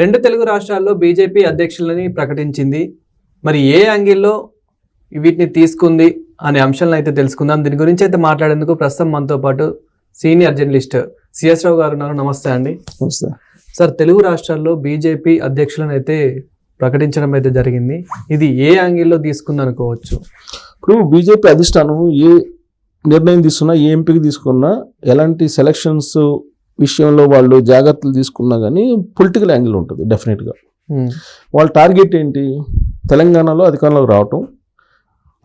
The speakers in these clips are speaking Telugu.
రెండు తెలుగు రాష్ట్రాల్లో బీజేపీ అధ్యక్షులని ప్రకటించింది. మరి ఏ యాంగిల్లో వీటిని తీసుకుంది అనే అంశాలను అయితే తెలుసుకుందాం. దీని గురించి అయితే మాట్లాడేందుకు ప్రస్తుతం మనతో పాటు సీనియర్ జర్నలిస్ట్ సిఎస్ రావు గారు ఉన్నారు. నమస్తే అండి. నమస్తే. సార్ తెలుగు రాష్ట్రాల్లో బీజేపీ అధ్యక్షులను అయితే ప్రకటించడం అయితే జరిగింది. ఇది ఏ యాంగిల్లో తీసుకుంది అనుకోవచ్చు? ఇప్పుడు బీజేపీ అధిష్టానం ఏ నిర్ణయం తీసుకున్నా ఏ ఎంపిక తీసుకున్నా ఎలాంటి సెలక్షన్స్ విషయంలో వాళ్ళు జాగ్రత్తలు తీసుకున్నా కానీ పొలిటికల్ యాంగిల్ ఉంటుంది డెఫినెట్గా వాళ్ళ టార్గెట్ ఏంటి? తెలంగాణలో అధికారంలోకి రావటం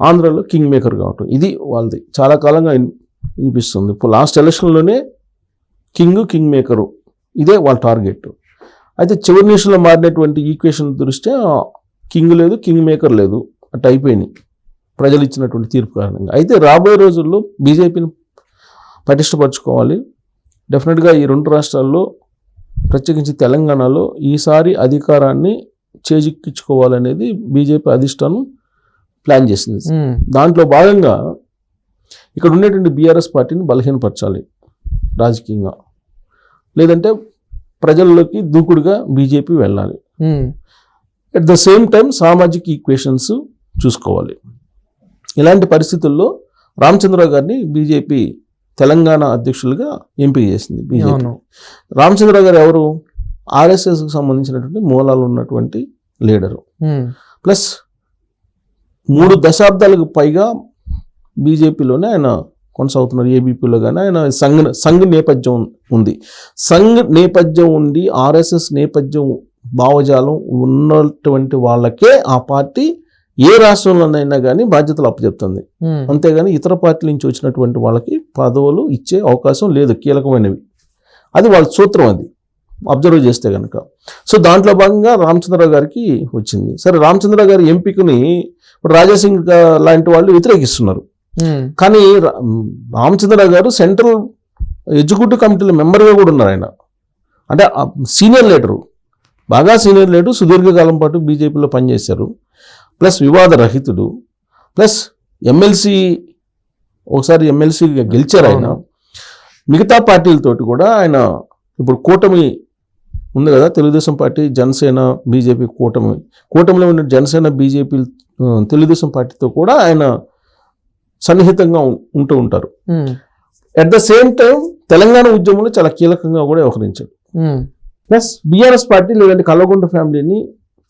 ఆంధ్రాలో కింగ్ మేకర్ కావటం ఇది వాళ్ళది. చాలా కాలంగా విన్- వినిపిస్తుంది. ఇప్పుడు లాస్ట్ ఎలక్షన్లోనే కింగ్ కింగ్ మేకరు ఇదే వాళ్ళ టార్గెట్ అయితే చివరి నిమిషంలో మారినటువంటి ఈక్వేషన్ దృష్ట్యా కింగ్ లేదు కింగ్ మేకర్ లేదు. అటు అయిపోయినాయి. ప్రజలు ఇచ్చినటువంటి తీర్పు కారణంగా. అయితే రాబోయే రోజుల్లో బీజేపీని పటిష్టపరచుకోవాలి డెఫినెట్గా ఈ రెండు రాష్ట్రాల్లో ప్రత్యేకించి తెలంగాణలో ఈసారి అధికారాన్ని చేజిక్కించుకోవాలనేది బీజేపీ అధిష్టానం ప్లాన్ చేసింది. ఉమ్, దాంట్లో భాగంగా ఇక్కడ ఉండేటువంటి బీఆర్ఎస్ పార్టీని బలహీనపరచాలి రాజకీయంగా. లేదంటే ప్రజల్లోకి దూకుడుగా బీజేపీ వెళ్ళాలి. అట్ ద సేమ్ టైం సామాజిక ఈక్వేషన్స్ చూసుకోవాలి. ఇలాంటి పరిస్థితుల్లో రామచంద్రరావు గారిని బీజేపీ తెలంగాణ అధ్యక్షులుగా ఎంపిక చేసింది బీజేపీ. రామచంద్రరావు గారు ఎవరు? ఆర్ఎస్ఎస్కి సంబంధించినటువంటి మూలాలు ఉన్నటువంటి లీడరు. ప్లస్ మూడు దశాబ్దాలకు పైగా బీజేపీలోనే ఆయన కొనసాగుతున్నారు. ఏబీపీలో కానీ ఆయన సంఘ సంఘ్ నేపథ్యం ఉంది. సంఘ్ నేపథ్యం ఉండి ఆర్ఎస్ఎస్ నేపథ్యం భావజాలం ఉన్నటువంటి వాళ్ళకే ఆ పార్టీ ఏ రాష్ట్రంలోనైనా కానీ బాధ్యతలు అప్పచెప్తుంది. అంతేగాని ఇతర పార్టీల నుంచి వచ్చినటువంటి వాళ్ళకి పదవులు ఇచ్చే అవకాశం లేదు కీలకమైనవి. అది వాళ్ళ సూత్రం అది. అబ్జర్వ్ చేస్తే కనుక సో దాంట్లో భాగంగా రామచంద్రరావు గారికి వచ్చింది. సరే రామచంద్రరావు గారి ఎంపికని ఇప్పుడు రాజాసింగ్ లాంటి వాళ్ళు వ్యతిరేకిస్తున్నారు. కానీ రామచంద్రరావు గారు సెంట్రల్ ఎగ్జిక్యూటివ్ కమిటీలో మెంబర్గా కూడా ఉన్నారు ఆయన. అంటే సీనియర్ లీడరు. బాగా సీనియర్ లీడరు సుదీర్ఘకాలం పాటు బీజేపీలో పనిచేశారు. ప్లస్ వివాద రహితుడు ప్లస్ ఎమ్మెల్సీ ఒకసారి ఎమ్మెల్సీగా గెలిచారు ఆయన. మిగతా పార్టీలతోటి కూడా ఆయన ఇప్పుడు కూటమి ఉంది కదా తెలుగుదేశం పార్టీ జనసేన బీజేపీ కూటమి. కూటమిలో ఉన్న జనసేన బీజేపీ తెలుగుదేశం పార్టీతో కూడా ఆయన సన్నిహితంగా ఉంటూ ఉంటారు. At the same time Telangana ఉద్యమంలో చాలా కీలకంగా కూడా వ్యవహరించారు. ఉమ్, ప్లస్ బీఆర్ఎస్ పార్టీ లేదంటే కల్వకుంట్ల ఫ్యామిలీని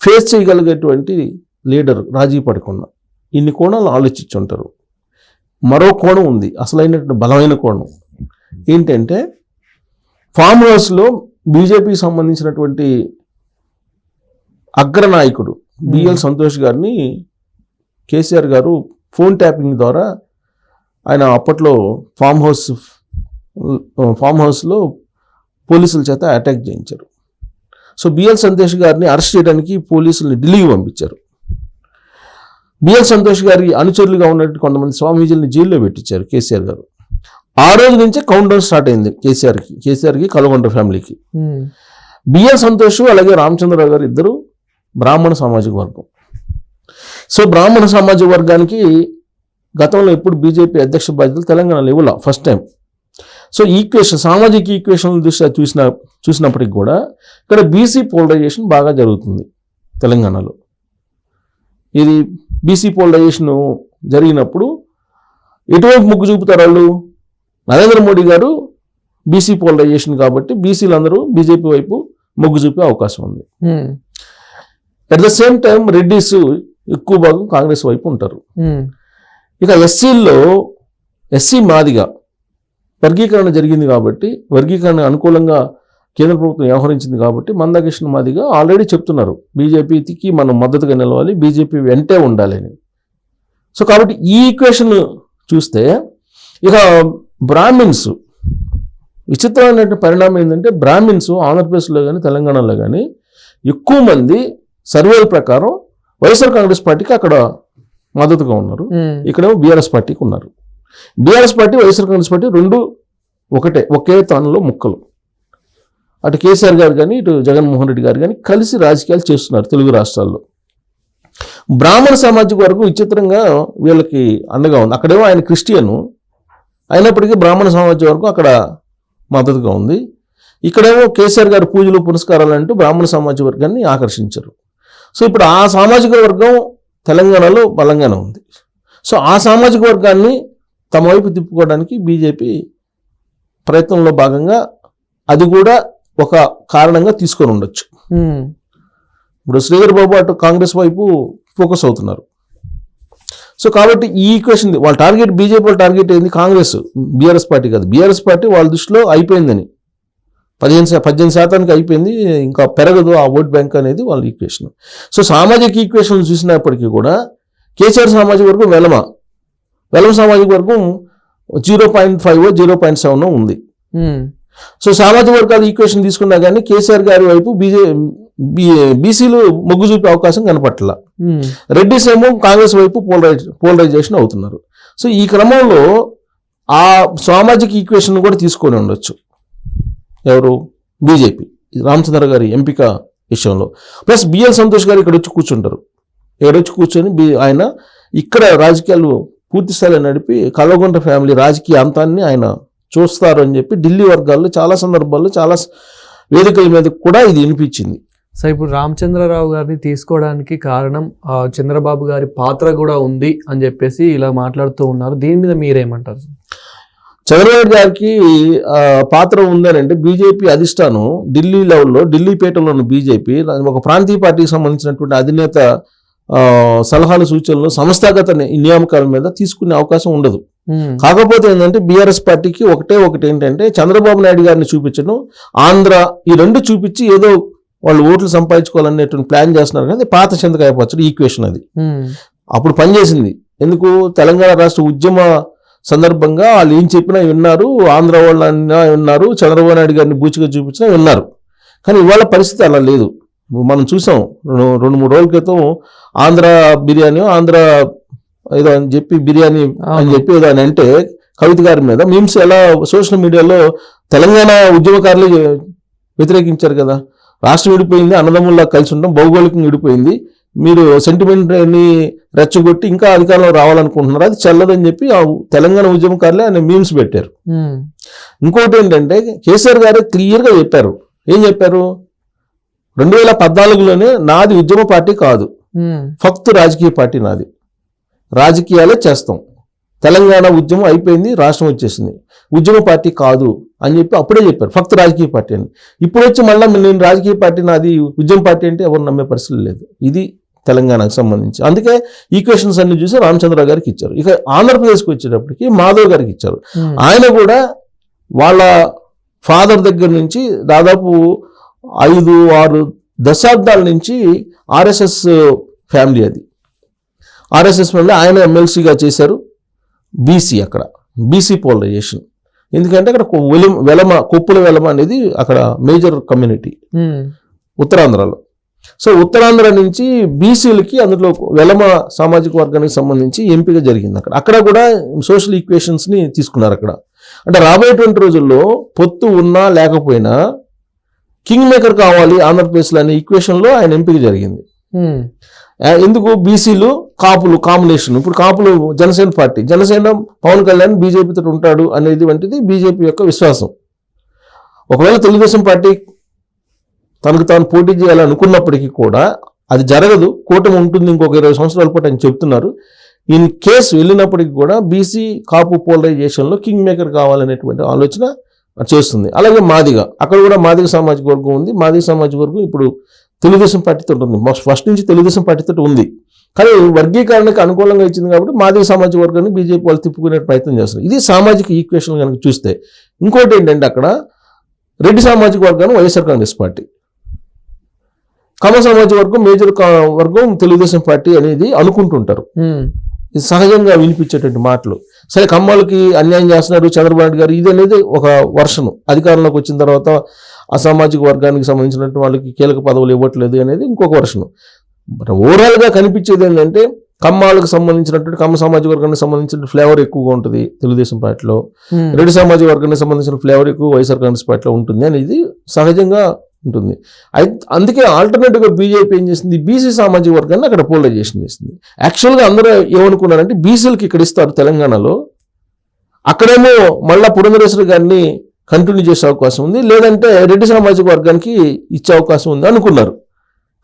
ఫేస్ చేయగలిగేటువంటి లీడర్ రాజీ పడకుండా. ఇన్ని కోణాలు ఆలోచించి ఉంటారు మరో కోణం ఉంది అసలైనటువంటి బలమైన కోణం. ఏంటంటే ఫామ్ హౌస్లో బీజేపీకి సంబంధించినటువంటి అగ్రనాయకుడు బిఎల్ సంతోష్ గారిని కేసీఆర్ గారు ఫోన్ ట్యాపింగ్ ద్వారా ఆయన అప్పట్లో ఫామ్ హౌస్ ఫామ్ హౌస్లో పోలీసుల చేత అటాక్ చేయించారు. సో బిఎల్ సంతోష్ గారిని అరెస్ట్ చేయడానికి పోలీసుల్ని ఢిల్లీకి పంపించారు. బిఎల్ సంతోష్ గారి అనుచరులుగా ఉన్నట్టు కొంతమంది స్వామీజీని జైల్లో పెట్టించారు కేసీఆర్ గారు. ఆ రోజు నుంచే కౌంట్ డౌన్ స్టార్ట్ అయింది కేసీఆర్కి కేసీఆర్కి కలగొండ ఫ్యామిలీకి. బిఎల్ సంతోష్ అలాగే రామచంద్రరావు గారు ఇద్దరు బ్రాహ్మణ సామాజిక వర్గం. సో బ్రాహ్మణ సామాజిక వర్గానికి గతంలో ఎప్పుడు బీజేపీ అధ్యక్ష బాధ్యతలు తెలంగాణలో ఇవ్వాల ఫస్ట్ టైం సో ఈక్వేషన్ సామాజిక ఈక్వేషన్ దృష్ట్యా చూసిన చూసినప్పటికి కూడా ఇక్కడ బీసీ పోలరైజేషన్ బాగా జరుగుతుంది తెలంగాణలో. ఇది బీసీ పోలరైజేషన్ జరిగినప్పుడు ఎటువైపు మొగ్గు చూపుతారు వాళ్ళు? నరేంద్ర మోడీ గారు బీసీ పోలరైజేషన్ కాబట్టి బీసీలు అందరూ బీజేపీ వైపు మొగ్గు చూపే అవకాశం ఉంది. At the same time Reddys ఎక్కువ భాగం కాంగ్రెస్ వైపు ఉంటారు. ఉమ్, ఇక ఎస్సీల్లో ఎస్సీ మాదిగా వర్గీకరణ జరిగింది కాబట్టి వర్గీకరణ అనుకూలంగా కేంద్ర ప్రభుత్వం వ్యవహరించింది కాబట్టి మందకృష్ణ మాదిగా ఆల్రెడీ చెప్తున్నారు బీజేపీకి మనం మద్దతుగా నిలవాలి బీజేపీ వెంటే ఉండాలని సో కాబట్టి ఈ ఈక్వేషన్ చూస్తే ఇక బ్రాహ్మిన్స్ విచిత్రమైన పరిణామం ఏంటంటే బ్రాహ్మిన్స్ ఆంధ్రప్రదేశ్లో కానీ తెలంగాణలో కానీ ఎక్కువ మంది సర్వేల ప్రకారం వైఎస్ఆర్ కాంగ్రెస్ పార్టీకి అక్కడ మద్దతుగా ఉన్నారు. ఇక్కడేమో బీఆర్ఎస్ పార్టీకి ఉన్నారు. BRS party YSR Congress party రెండు ఒకటే ఒకే తానులో ముక్కలు. అటు కేసీఆర్ గారు కానీ ఇటు జగన్మోహన్ రెడ్డి గారు కానీ కలిసి రాజకీయాలు చేస్తున్నారు తెలుగు రాష్ట్రాల్లో. బ్రాహ్మణ సామాజిక వరకు విచిత్రంగా వీళ్ళకి అండగా ఉంది. అక్కడేమో ఆయన క్రిస్టియను. అయినప్పటికీ బ్రాహ్మణ సమాజం వరకు అక్కడ మద్దతుగా ఉంది. ఇక్కడేమో కేసీఆర్ గారు పూజలు పురస్కారాలు అంటూ బ్రాహ్మణ సామాజిక వర్గాన్ని ఆకర్షించారు. సో ఇప్పుడు ఆ సామాజిక వర్గం తెలంగాణలో బలంగానే ఉంది. సో ఆ సామాజిక వర్గాన్ని తమ వైపు తిప్పుకోవడానికి బీజేపీ ప్రయత్నంలో భాగంగా అది కూడా ఒక కారణంగా తీసుకొని ఉండొచ్చు. ఇప్పుడు శ్రీధర్ బాబు అటు కాంగ్రెస్ వైపు ఫోకస్ అవుతున్నారు. సో కాబట్టి ఈ ఈక్వేషన్ వాళ్ళ టార్గెట్ బీజేపీ వాళ్ళ టార్గెట్ ఏంది? కాంగ్రెస్ బీఆర్ఎస్ పార్టీ కాదు. బీఆర్ఎస్ పార్టీ వాళ్ళ దృష్టిలో అయిపోయిందని. పదిహేను శా- పద్దెనిమిది శాతానికి అయిపోయింది ఇంకా పెరగదు ఆ ఓట్ బ్యాంక్ అనేది వాళ్ళ ఈక్వేషన్. సో సామాజిక ఈక్వేషన్ చూసినప్పటికీ కూడా కేసీఆర్ సామాజిక వర్గం వెలమ. వెలమ సామాజిక వర్గం zero point five zero point seven ఉంది. సో సామాజిక వర్గాల ఈక్వేషన్ తీసుకున్నా కానీ కేసీఆర్ గారి వైపు బీజే బీసీలు మొగ్గు చూపే అవకాశం కనపట్ల. ఉమ్, రెడ్డిస్ ఏమో కాంగ్రెస్ వైపు పోలరైజ్ పోలరైజేషన్ అవుతున్నారు. సో ఈ క్రమంలో ఆ సామాజిక ఈక్వేషన్ కూడా తీసుకొని ఉండొచ్చు. ఎవరు? బీజేపీ. రామచంద్ర గారి ఎంపిక విషయంలో. ప్లస్ బిఎల్ సంతోష్ గారు ఇక్కడ వచ్చి కూర్చుంటారు. ఇక్కడ వచ్చి కూర్చొని ఆయన ఇక్కడ రాజకీయాలు పూర్తి స్థాయిలో నడిపి కల్వకుంట ఫ్యామిలీ రాజకీయ అంతాన్ని ఆయన చూస్తారు అని చెప్పి ఢిల్లీ వర్గాల్లో చాలా సందర్భాల్లో చాలా వేదికల మీద కూడా ఇది వినిపించింది. సో ఇప్పుడు రామచంద్రరావు గారిని తీసుకోవడానికి కారణం చంద్రబాబు గారి పాత్ర కూడా ఉంది అని చెప్పేసి ఇలా మాట్లాడుతూ ఉన్నారు. దీని మీద మీరేమంటారు? చంద్రబాబు గారికి పాత్ర ఉందని అంటే బీజేపీ అధిష్టానం ఢిల్లీ లెవెల్లో ఢిల్లీ పేటలో ఉన్న బీజేపీ ఒక ప్రాంతీయ పార్టీకి సంబంధించినటువంటి అధినేత సలహాలు సూచనలు సంస్థాగత నియామకాల మీద తీసుకునే అవకాశం ఉండదు. కాకపోతే ఏంటంటే బీఆర్ఎస్ పార్టీకి ఒకటే ఒకటి ఏంటంటే చంద్రబాబు నాయుడు గారిని చూపించడం ఆంధ్ర ఈ రెండు చూపించి ఏదో వాళ్ళు ఓట్లు సంపాదించుకోవాలనేటువంటి ప్లాన్ చేస్తున్నారు కానీ పాత చింతకాయ పచ్చడి ఈక్వేషన్ అది. ఉమ్, అప్పుడు పనిచేసింది. ఎందుకు? తెలంగాణ రాష్ట్ర ఉద్యమ సందర్భంగా వాళ్ళు ఏం చెప్పినా విన్నారు ఆంధ్ర వాళ్ళన్నా విన్నారు చంద్రబాబు నాయుడు గారిని బూచిగా చూపించినా విన్నారు. కానీ ఇవాళ పరిస్థితి అలా లేదు. మనం చూసాం రెండు మూడు రోజుల క్రితం ఆంధ్ర బిర్యానీ ఆంధ్ర ఏదో అని చెప్పి బిర్యానీ అని. చెప్పి ఏదో అని అంటే కవిత గారి మీద మీమ్స్ ఎలా సోషల్ మీడియాలో తెలంగాణ ఉద్యమకారులు వ్యతిరేకించారు కదా. రాష్ట్రం విడిపోయింది అన్నదమ్ముల్లా కలిసి ఉండడం భౌగోళికంగా విడిపోయింది. మీరు సెంటిమెంట్ని రెచ్చగొట్టి ఇంకా అధికారంలో రావాలనుకుంటున్నారు. అది చెల్లదని చెప్పి ఆ తెలంగాణ ఉద్యమకారులే ఆయన మీమ్స్ పెట్టారు. ఇంకోటి ఏంటంటే కేసీఆర్ గారు క్లియర్గా చెప్పారు. ఏం చెప్పారు? రెండు వేల పద్నాలుగులోనే నాది ఉద్యమ పార్టీ కాదు. ఫక్త్ రాజకీయ పార్టీ నాది. రాజకీయాలే చేస్తాం. తెలంగాణ ఉద్యమం అయిపోయింది రాష్ట్రం వచ్చేసింది. ఉద్యమ పార్టీ కాదు అని చెప్పి అప్పుడే చెప్పారు. ఫక్త్ రాజకీయ పార్టీ అని. ఇప్పుడు వచ్చి మళ్ళీ నేను రాజకీయ పార్టీ నాది ఉద్యమ పార్టీ అంటే ఎవరు నమ్మే పరిస్థితి లేదు. ఇది తెలంగాణకు సంబంధించి. అందుకే ఈక్వేషన్స్ అన్ని చూసి రామచంద్ర గారికి ఇచ్చారు. ఇక ఆంధ్రప్రదేశ్కి వచ్చేటప్పటికి మాధవ్ గారికి ఇచ్చారు. ఆయన కూడా వాళ్ళ ఫాదర్ దగ్గర నుంచి దాదాపు ఐదు ఆరు దశాబ్దాల నుంచి ఆర్ఎస్ఎస్ ఫ్యామిలీ అది. ఆర్ఎస్ఎస్ ఫ్యామిలీ ఆయన ఎమ్మెల్సీగా చేశారు. బీసీ అక్కడ. బీసీ పోలరైజేషన్ ఎందుకంటే అక్కడ వెలిమ వెలమ కొప్పుల వెలమ అనేది అక్కడ మేజర్ కమ్యూనిటీ ఉమ్, ఉత్తరాంధ్రలో. సో ఉత్తరాంధ్ర నుంచి బీసీలకి అందులో వెలమ సామాజిక వర్గానికి సంబంధించి ఎంపిక జరిగింది అక్కడ. అక్కడ కూడా సోషల్ ఈక్వేషన్స్ని తీసుకున్నారు అక్కడ. అంటే రాబోయేటువంటి రోజుల్లో పొత్తు ఉన్నా లేకపోయినా కింగ్ మేకర్ కావాలి ఆంధ్రప్రదేశ్లో అనే ఈక్వేషన్లో ఆయన ఎంపిక జరిగింది. ఆ, ఎందుకు బీసీలు కాపులు కాంబినేషన్? ఇప్పుడు కాపులు జనసేన పార్టీ. జనసేన పవన్ కళ్యాణ్ బీజేపీతో ఉంటాడు అనేది వంటిది బీజేపీ యొక్క విశ్వాసం. ఒకవేళ తెలుగుదేశం పార్టీ తనకు తాను పోటీ చేయాలనుకున్నప్పటికీ కూడా అది జరగదు. కూటమి ఉంటుంది ఇంకొక ఇరవై సంవత్సరాల పాటు అని చెప్తున్నారు. ఇన్ కేసు వెళ్ళినప్పటికీ కూడా బీసీ కాపు పోలరైజేషన్లో కింగ్ మేకర్ కావాలనేటువంటి ఆలోచన చేస్తుంది. అలాగే మాదిగ. అక్కడ కూడా మాదిగ సామాజిక వర్గం ఉంది. మాదిగ సామాజిక వర్గం ఇప్పుడు తెలుగుదేశం పార్టీతో ఉంటుంది ఫస్ట్ నుంచి తెలుగుదేశం పార్టీతో ఉంది. కానీ వర్గీకరణకు అనుకూలంగా ఇచ్చింది కాబట్టి మాదిగ సామాజిక వర్గాన్ని బీజేపీ వాళ్ళు తిప్పుకునే ప్రయత్నం చేస్తారు ఇది సామాజిక ఈక్వేషన్ కనుక చూస్తే ఇంకోటి ఏంటంటే అక్కడ రెడ్డి సామాజిక వర్గాన్ని వైఎస్ఆర్ కాంగ్రెస్ పార్టీ. కమ సామాజిక వర్గం మేజర్ వర్గం తెలుగుదేశం పార్టీ అనేది అనుకుంటుంటారు. ఇది సహజంగా వినిపించేటువంటి మాటలు. సరే కమ్మలకి అన్యాయం చేస్తున్నారు చంద్రబాబు నాయుడు గారు ఇది అనేది ఒక వర్షం అధికారంలోకి వచ్చిన తర్వాత అసామాజిక వర్గానికి సంబంధించినటువంటి వాళ్ళకి కీలక పదవులు ఇవ్వట్లేదు అనేది ఇంకొక వర్షం బట్ ఓవరాల్గా కనిపించేది ఏంటంటే కమ్మాలకు సంబంధించినటువంటి కమ్మ సామాజిక వర్గానికి సంబంధించిన ఫ్లేవర్ ఎక్కువగా ఉంటుంది తెలుగుదేశం పార్టీలో. రెడ్డి సామాజిక వర్గానికి సంబంధించిన ఫ్లేవర్ ఎక్కువ వైఎస్ఆర్ కాంగ్రెస్ పార్టీలో ఉంటుంది అనేది సహజంగా ఉంటుంది. అయితే అందుకే ఆల్టర్నేటివ్గా బీజేపీ ఏం చేసింది? బీసీ సామాజిక వర్గాన్ని అక్కడ పోలరైజేషన్ చేసింది. యాక్చువల్గా అందరూ ఏమనుకున్నారంటే బీసీలకి ఇక్కడ ఇస్తారు తెలంగాణలో. అక్కడేమో మళ్ళా పురంధరేశ్వరి గారిని కంటిన్యూ చేసే అవకాశం ఉంది. లేదంటే రెడ్డి సామాజిక వర్గానికి ఇచ్చే అవకాశం ఉంది అనుకున్నారు.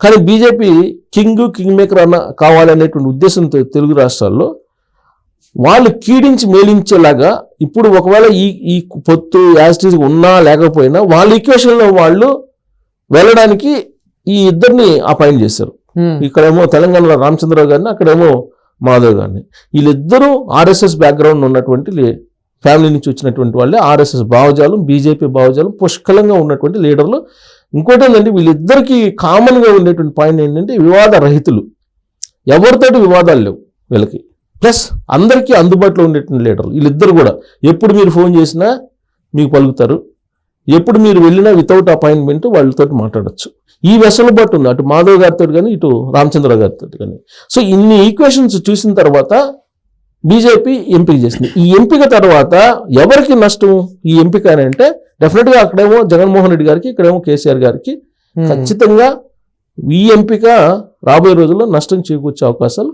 కానీ బీజేపీ కింగ్ కింగ్ మేకర్ అన్న కావాలనేటువంటి ఉద్దేశంతో తెలుగు రాష్ట్రాల్లో వాళ్ళు కీడించి మేలించేలాగా ఇప్పుడు ఒకవేళ ఈ ఈ పొత్తు యాజిటీస్ ఉన్నా లేకపోయినా వాళ్ళ ఈక్వేషన్లో వాళ్ళు వెళ్ళడానికి ఈ ఇద్దరిని అపాయింట్ చేశారు. ఇక్కడేమో తెలంగాణలో రామచంద్రరావు గారిని అక్కడేమో మాధవ్ గారిని. వీళ్ళిద్దరూ ఆర్ఎస్ఎస్ బ్యాక్గ్రౌండ్ ఉన్నటువంటి లే- ఫ్యామిలీ నుంచి వచ్చినటువంటి వాళ్ళే. ఆర్ఎస్ఎస్ భావజాలం బీజేపీ భావజాలం పుష్కలంగా ఉన్నటువంటి లీడర్లు. ఇంకోటి ఏంటంటే వీళ్ళిద్దరికి కామన్గా ఉండేటువంటి పాయింట్ ఏంటంటే వివాద రహితులు. ఎవరితోటి వివాదాలు లేవు వీళ్ళకి. ప్లస్ అందరికీ అందుబాటులో ఉండేటువంటి లీడర్లు. వీళ్ళిద్దరు కూడా ఎప్పుడు మీరు ఫోన్ చేసినా మీకు పలుకుతారు. ఎప్పుడు మీరు వెళ్ళినా వితౌట్ అపాయింట్మెంట్ వాళ్ళతో మాట్లాడొచ్చు. ఈ వెసులుబాటు ఉంది. అటు మాధవ్ గారితో కానీ ఇటు రామచంద్ర గారితో కానీ. సో ఇన్ని ఈక్వేషన్స్ చూసిన తర్వాత బీజేపీ ఎంపిక చేసింది. ఈ ఎంపిక తర్వాత ఎవరికి నష్టం? ఈ ఎంపిక అని అంటే డెఫినెట్గా అక్కడేమో జగన్మోహన్ రెడ్డి గారికి ఇక్కడేమో కేసీఆర్ గారికి ఉమ్, ఖచ్చితంగా ఈ ఎంపిక రాబోయే రోజుల్లో నష్టం చేకూర్చే అవకాశాలు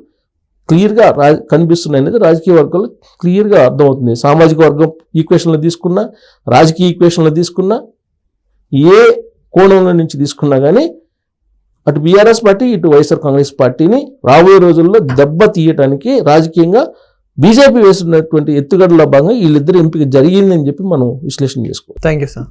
క్లియర్గా రా కనిపిస్తున్నాయి అనేది రాజకీయ వర్గాల్లో క్లియర్గా అర్థమవుతుంది. సామాజిక వర్గం ఈక్వేషన్లో తీసుకున్నా రాజకీయ ఈక్వేషన్లో తీసుకున్నా ఏ కోణంలో నుంచి తీసుకున్నా కానీ అటు బీఆర్ఎస్ పార్టీ ఇటు వైఎస్ఆర్ కాంగ్రెస్ పార్టీని రాబోయే రోజుల్లో దెబ్బ తీయటానికి రాజకీయంగా బీజేపీ వేసినటువంటి ఎత్తుగడలో భాగంగా వీళ్ళిద్దరు ఎంపిక జరిగిందని చెప్పి మనం విశ్లేషణ చేసుకోవాలి. Thank you sir